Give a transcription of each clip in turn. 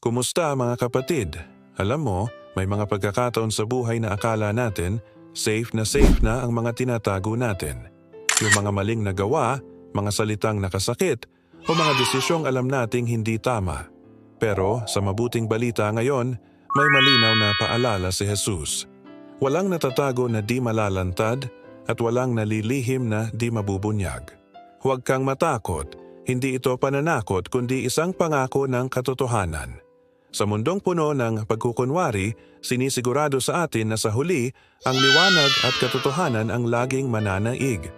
Kumusta mga kapatid? Alam mo, may mga pagkakataon sa buhay na akala natin safe na safe na ang mga tinatago natin. Yung mga maling nagawa, mga salitang nakasakit, o mga desisyong alam nating hindi tama. Pero sa mabuting balita ngayon, may malinaw na paalala si Jesus. Walang natatago na di malalantad at walang nalilihim na di mabubunyag. Huwag kang matakot, hindi ito pananakot kundi isang pangako ng katotohanan. Sa mundong puno ng pagkukunwari, sinisigurado sa atin na sa huli, ang liwanag at katotohanan ang laging mananaig.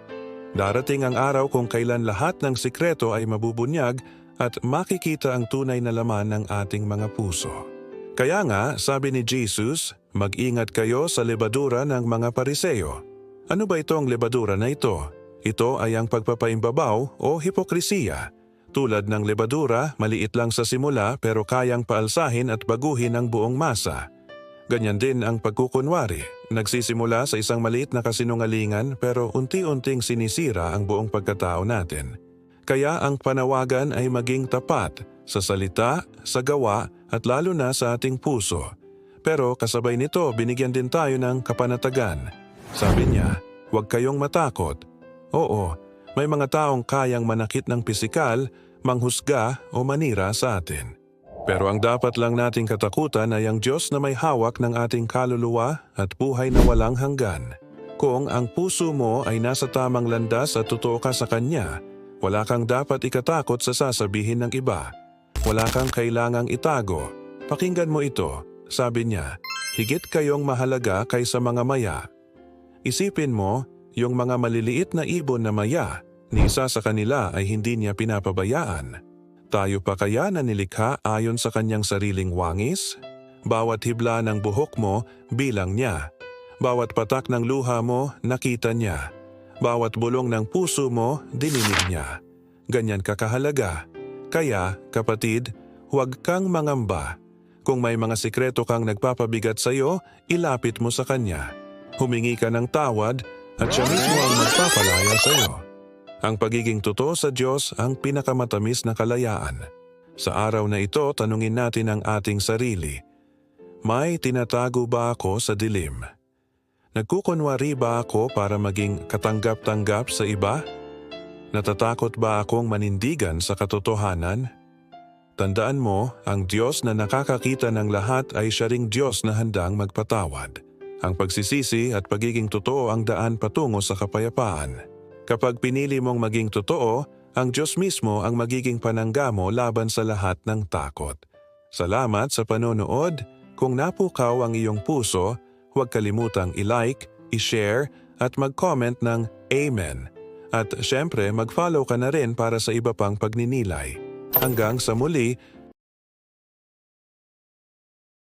Darating ang araw kung kailan lahat ng sikreto ay mabubunyag at makikita ang tunay na laman ng ating mga puso. Kaya nga, sabi ni Jesus, mag-ingat kayo sa lebadura ng mga pariseyo. Ano ba itong lebadura na ito? Ito ay ang pagpapaimbabaw o hipokrisiya. Tulad ng lebadura, maliit lang sa simula pero kayang paalsahin at baguhin ang buong masa. Ganyan din ang pagkukunwari. Nagsisimula sa isang maliit na kasinungalingan pero unti-unting sinisira ang buong pagkatao natin. Kaya ang panawagan ay maging tapat sa salita, sa gawa at lalo na sa ating puso. Pero kasabay nito binigyan din tayo ng kapanatagan. Sabi niya, huwag kayong matakot. Oo, may mga taong kayang manakit ng pisikal, manghusga o manira sa atin. Pero ang dapat lang nating katakutan ay ang Diyos na may hawak ng ating kaluluwa at buhay na walang hanggan. Kung ang puso mo ay nasa tamang landas at totoo ka sa Kanya, wala kang dapat ikatakot sa sasabihin ng iba. Wala kang kailangang itago. Pakinggan mo ito, sabi niya, higit kayong mahalaga kaysa mga maya. Isipin mo, yung mga maliliit na ibon na maya, ni isa sa kanila ay hindi niya pinapabayaan. Tayo pa kaya na nilikha ayon sa kanyang sariling wangis? Bawat hibla ng buhok mo, bilang niya. Bawat patak ng luha mo, nakita niya. Bawat bulong ng puso mo, dininig niya. Ganyan kakahalaga. Kaya, kapatid, huwag kang mangamba. Kung may mga sikreto kang nagpapabigat sa iyo, ilapit mo sa kanya. Humingi ka ng tawad at siya mismo ang magpapalaya sa iyo. Ang pagiging totoo sa Diyos ang pinakamatamis na kalayaan. Sa araw na ito, tanungin natin ang ating sarili. May tinatago ba ako sa dilim? Nagkukunwari ba ako para maging katanggap-tanggap sa iba? Natatakot ba akong manindigan sa katotohanan? Tandaan mo, ang Diyos na nakakakita ng lahat ay siya ring Diyos na handang magpatawad. Ang pagsisisi at pagiging totoo ang daan patungo sa kapayapaan. Kapag pinili mong maging totoo, ang Diyos mismo ang magiging panangga mo laban sa lahat ng takot. Salamat sa panonood. Kung napukaw ang iyong puso, huwag kalimutang i-like, i-share at mag-comment ng Amen. At syempre mag-follow ka na rin para sa iba pang pagninilay. Hanggang sa muli,